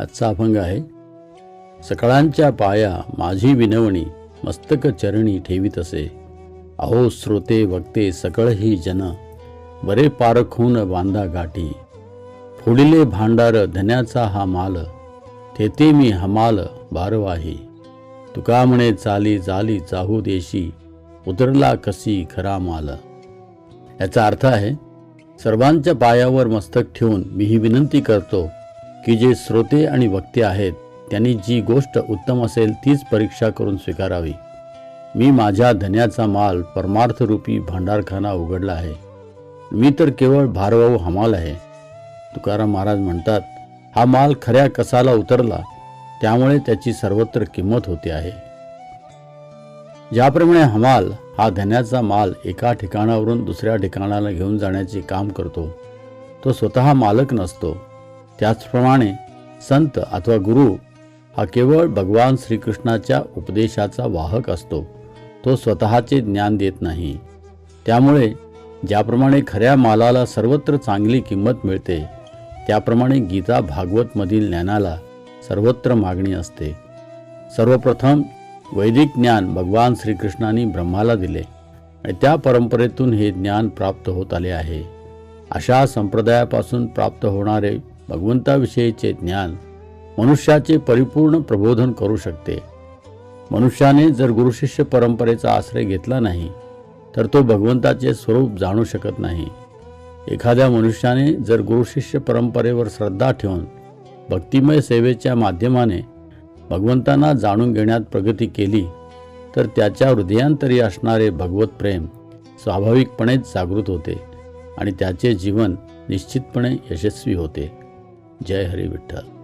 आजचा अभंग आहे. सकाळांच्या पाया माझी विनवणी मस्तक चरणी ठेवीत असे. अहो श्रोते वक्ते सकळही जन बरे पारखून बांधा गाठी. फोडिले भांडार धन्याचा हा माल तेथे मी हमाल बारवाही. तुका म्हणे चाली चाली चाहू देशी उतरला कसी खरा माल. याचा अर्थ आहे सर्वांच्या पायावर मस्तक ठेवून मी ही विनंती करतो की जे श्रोते आणि वक्ते आहेत त्यांनी जी गोष्ट उत्तम असेल तीच परीक्षा करून स्वीकारावी. मी माझ्या धन्याचा माल परमार्थरूपी भांडारखाना उघडला आहे. मी तर केवळ भारवाऊ हमाल आहे. तुकाराम महाराज म्हणतात हा माल खऱ्या कसाला उतरला त्यामुळे त्याची सर्वत्र किंमत होते आहे. ज्याप्रमाणे हमाल हा धन्याचा माल एका ठिकाणावरून दुसऱ्या ठिकाणाला घेऊन जाण्याचे काम करतो तो स्वतः मालक नसतो. त्याचप्रमाणे संत अथवा गुरु हा केवळ भगवान श्रीकृष्णाच्या उपदेशाचा वाहक असतो. तो स्वतःचे ज्ञान देत नाही. त्यामुळे ज्याप्रमाणे खऱ्या मालाला सर्वत्र चांगली किंमत मिळते त्याप्रमाणे गीता भागवतमधील ज्ञानाला सर्वत्र मागणी असते. सर्वप्रथम वैदिक ज्ञान भगवान श्रीकृष्णाने ब्रह्माला दिले आणि त्या परंपरेतून हे ज्ञान प्राप्त होत आले आहे. अशा संप्रदायापासून प्राप्त होणारे भगवंताविषयीचे ज्ञान मनुष्याचे परिपूर्ण प्रबोधन करू शकते. मनुष्याने जर गुरुशिष्य परंपरेचा आश्रय घेतला नाही तर तो भगवंताचे स्वरूप जाणू शकत नाही. एखाद्या मनुष्याने जर गुरुशिष्य परंपरेवर श्रद्धा ठेवून भक्तिमय सेवेच्या माध्यमाने भगवंतांना जाणून घेण्यात प्रगती केली तर त्याच्या हृदयांतरी असणारे भगवत प्रेम स्वाभाविकपणेच जागृत होते आणि त्याचे जीवन निश्चितपणे यशस्वी होते. जय हरी विठ्ठल.